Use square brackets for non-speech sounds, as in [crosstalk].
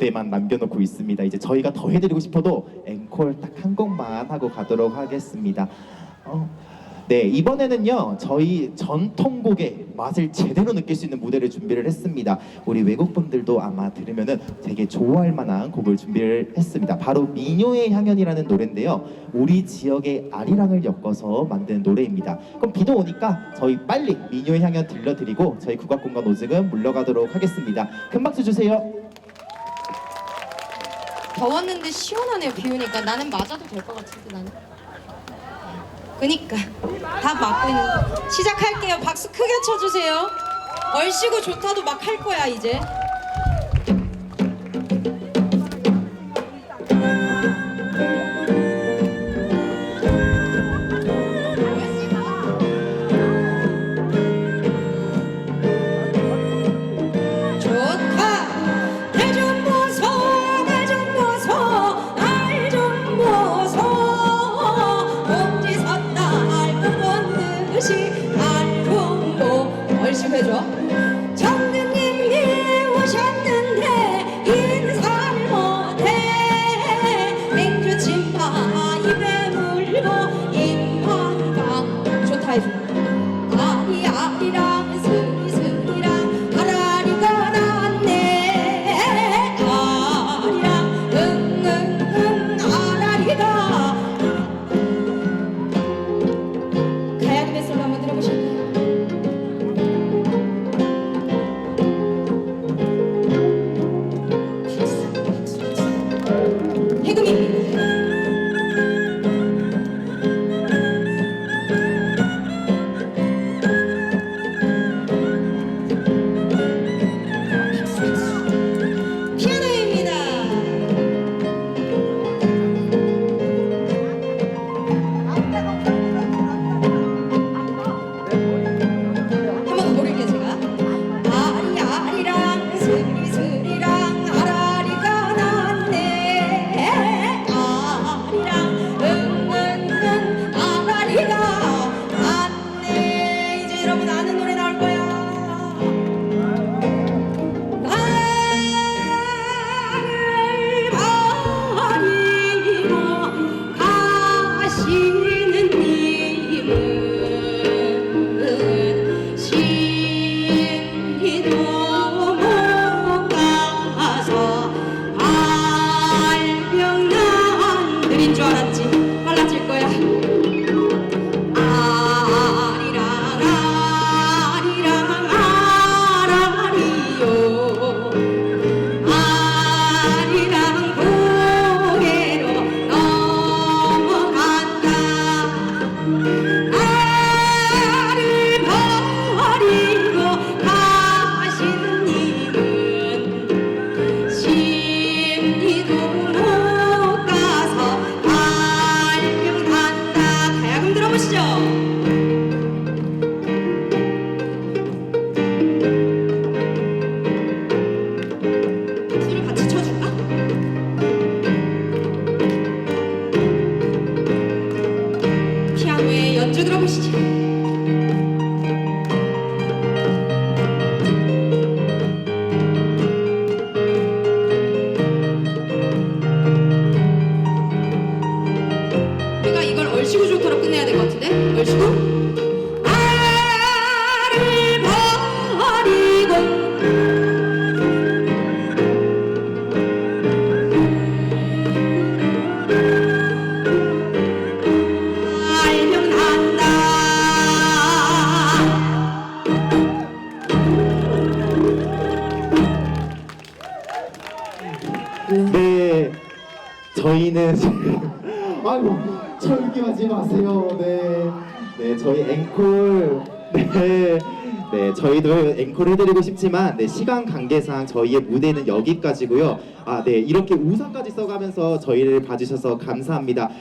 무대만 남겨놓고 있습니다. 이제 저희가 더 해드리고 싶어도 앵콜 딱 한 곡만 하고 가도록 하겠습니다. 어, 네 이번에는요 저희 전통곡의 맛을 제대로 느낄 수 있는 무대를 준비를 했습니다. 우리 외국 분들도 아마 들으면은 되게 좋아할 만한 곡을 준비를 했습니다. 바로 미녀의 향연이라는 노래인데요. 우리 지역의 아리랑을 엮어서 만든 노래입니다. 그럼 비도 오니까 저희 빨리 미녀의 향연 들려드리고 저희 국악공간 오직은 물러가도록 하겠습니다. 큰 박수 주세요. 더웠는데 시원하네요 비 오니까. 나는 맞아도 될 것 같은데 나는. 그니까. 다 맞고 있는 거. 시작할게요. 박수 크게 쳐주세요. 얼씨구 좋다도 막 할 거야 이제 보. 얼씬 해줘 장군님이 오셨는데 인사를 못해 맹주 침파 입에 물고 인방방 좋다 해줘 가 피아 저희는 지금 [laughs] 아이고 철기하지 마세요. 네, 네 저희 앵콜 [laughs] 네. 네, 저희도 앵콜 해드리고 싶지만 네, 시간 관계상 저희의 무대는 여기까지고요. 아, 네, 이렇게 우산까지 써가면서 저희를 봐주셔서 감사합니다.